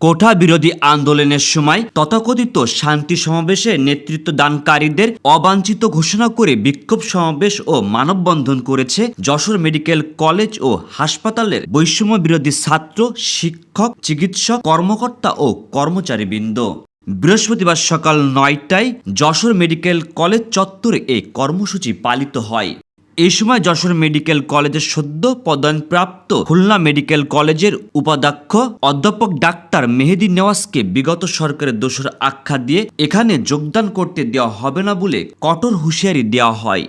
কোঠা বিরোধী আন্দোলনের সময় তথাকথিত শান্তি সমাবেশে নেতৃত্ব দানকারীদের অবাঞ্ছিত ঘোষণা করে বিক্ষোভ সমাবেশ ও মানববন্ধন করেছে যশোর মেডিকেল কলেজ ও হাসপাতালের বৈষম্য বিরোধী ছাত্র, শিক্ষক, চিকিৎসক, কর্মকর্তা ও কর্মচারীবৃন্দ। বৃহস্পতিবার সকাল নয়টায় যশোর মেডিকেল কলেজ চত্বরে এই কর্মসূচি পালিত হয়। এই সময় যশোর মেডিকেল কলেজের সদ্য পদায়নপ্রাপ্ত খুলনা মেডিকেল কলেজের উপাধ্যক্ষ অধ্যাপক ডাক্তার মেহেদি নেওয়াজকে বিগত সরকারের দোষর আখ্যা দিয়ে এখানে যোগদান করতে দেওয়া হবে না বলে কঠোর হুঁশিয়ারি দেওয়া হয়।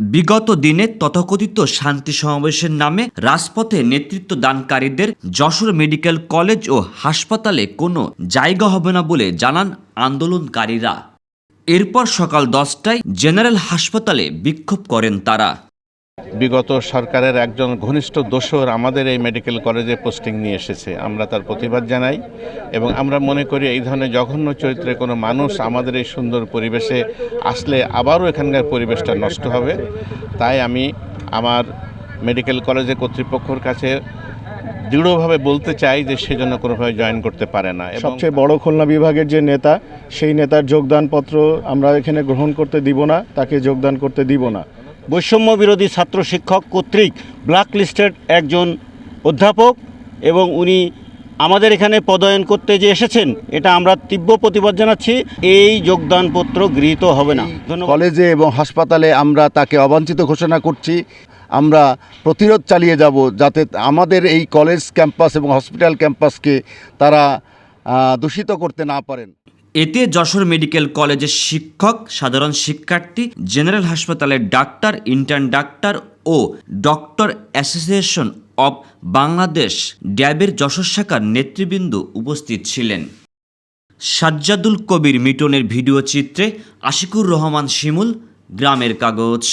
বিগত দিনে তথাকথিত শান্তি সমাবেশের নামে রাজপথে নেতৃত্ব দানকারীদের যশোর মেডিকেল কলেজ ও হাসপাতালে কোনো জায়গা হবে না বলে জানান আন্দোলনকারীরা। এরপর সকাল দশটায় জেনারেল হাসপাতালে বিক্ষোভ করেন তারা। বিগত সরকারের একজন ঘনিষ্ঠ দোষর আমাদের এই মেডিকেল কলেজে পোস্টিং নিয়ে এসেছে। আমরা তার প্রতিবাদ জানাই এবং আমরা মনে করি এই ধরনের জঘন্য চরিত্রে কোনো মানুষ আমাদের এই সুন্দর পরিবেশে আসলে আবারও এখানকার পরিবেশটা নষ্ট হবে। তাই আমি আমার মেডিকেল কলেজে কর্তৃপক্ষর কাছে দৃঢ়ভাবে বলতে চাই যে সেজন্য কোনোভাবে জয়েন করতে পারে না সবচেয়ে বড় খুলনা বিভাগের যে নেতা, সেই নেতার যোগদানপত্র আমরা এখানে গ্রহণ করতে দিব না, তাকে যোগদান করতে দিব না। বৈষম্য বিরোধী ছাত্র শিক্ষক কর্তৃক ব্ল্যাক লিস্টেড একজন অধ্যাপক এবং উনি আমাদের এখানে পদায়ন করতে যে এসেছেন, এটা আমরা তীব্র প্রতিবাদ জানাচ্ছি। এই যোগদানপত্র গৃহীত হবে না। কলেজে এবং হাসপাতালে আমরা তাকে অবাঞ্ছিত ঘোষণা করছি। আমরা প্রতিরোধ চালিয়ে যাব যাতে আমাদের এই কলেজ ক্যাম্পাস এবং হসপিটাল ক্যাম্পাসকে তারা দূষিত করতে না পারেন। এতে যশোর মেডিকেল কলেজের শিক্ষক, সাধারণ শিক্ষার্থী, জেনারেল হাসপাতালের ডাক্তার, ইন্টার্ন ডাক্তার ও ডক্টর অ্যাসোসিয়েশন অব বাংলাদেশ ড্যাবের যশোর শাখার নেতৃবৃন্দ উপস্থিত ছিলেন। সাজ্জাদুল কবির মিটনের ভিডিও চিত্রে আশিকুর রহমান শিমুল, গ্রামের কাগজ।